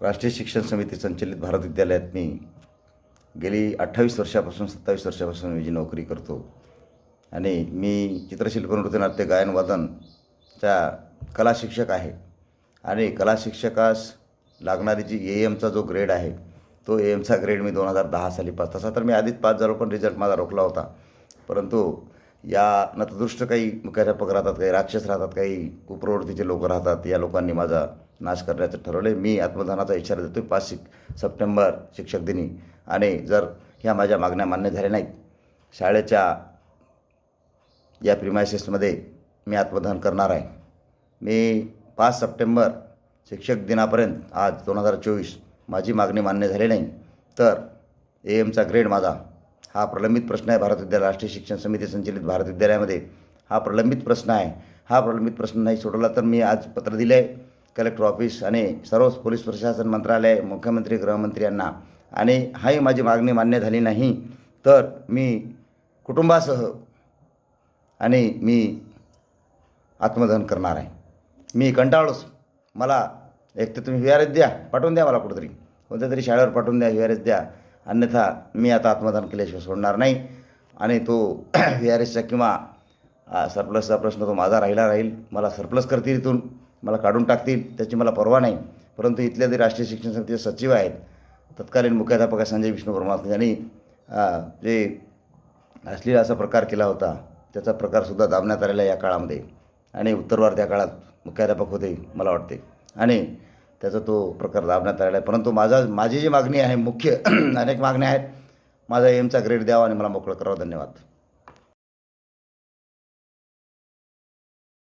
राष्ट्रीय शिक्षण समिती संचलित भारत विद्यालयात मी गेली अठ्ठावीस वर्षापासून सत्तावीस वर्षापासून मी जी नोकरी करतो आणि मी चित्रशिल्प नृत्य नाट्य कला शिक्षक आहे. आणि कला शिक्षकास लागणारी जी ए एमचा जो ग्रेड आहे तो ए एमचा ग्रेड मी दोन हजार दहा साली पास. तसा तर मी आधीच पाच झालो पण रिझल्ट माझा रोखला होता. परंतु या नतदृष्ट काही मुख्याध्यापक राहतात काही राक्षस राहतात काही कुप्रवृत्तीचे लोक राहतात या लोकांनी माझा नाश करण्याचं ठरवले मी आत्मदानाचा इशारा देतो पाच शिक सप्टेंबर शिक्षक दिनी. आणि जर ह्या माझ्या मागण्या मान्य झाल्या नाहीत शाळेच्या या प्रिमायसेसमध्ये मी आत्मदान करणार आहे. मी पाच सप्टेंबर शिक्षक दिनापर्यंत आज दोन हजार चोवीस माझी मागणी मान्य झाली नाही तर ए एमचा ग्रेड माझा हा प्रलंबित प्रश्न आहे भारत विद्यालय राष्ट्रीय शिक्षण समिती संचलित भारत विद्यालयामध्ये. हा प्रलंबित प्रश्न आहे. हा प्रलंबित प्रश्न नाही सोडवला तर मी आज पत्र दिलं आहे कलेक्टर ऑफिस आणि सर्व पोलीस प्रशासन मंत्रालय मुख्यमंत्री गृहमंत्री यांना. आणि हाही माझी मागणी मान्य झाली नाही तर मी कुटुंबासह आणि मी आत्मदहन करणार आहे. मी कंटाळलोच. मला एक तर तुम्ही व्ही आर एस द्या पाठवून द्या मला कुठंतरी. कोणत्या तरी शाळेवर पाठवून द्या व्ही आर एस द्या. अन्यथा मी आता आत्मदान केल्याशिवाय सोडणार नाही. आणि तो व्ही आर एसचा किंवा सरप्लसचा प्रश्न तो माझा राहिला राहील. मला सरप्लस करतील इथून. मला काढून टाकतील त्याची मला पर्वा नाही. परंतु इथले जे राष्ट्रीय शिक्षण समितीचे सचिव आहेत तत्कालीन मुख्याध्यापक आहे संजय विष्णू परमात्मा यांनी जे अश्लील असा प्रकार केला होता त्याचा प्रकारसुद्धा दाबण्यात आलेला आहे या काळामध्ये. आणि उत्तरवार या काळात मुख्याध्यापक होते मला वाटते. आणि त्याचा तो प्रकार दाबण्यात आलेला आहे. परंतु माझा माझी जी मागणी आहे मुख्य अनेक मागण्या आहेत. माझा एमचा ग्रेड द्यावा आणि मला मोकळं करावं. धन्यवाद.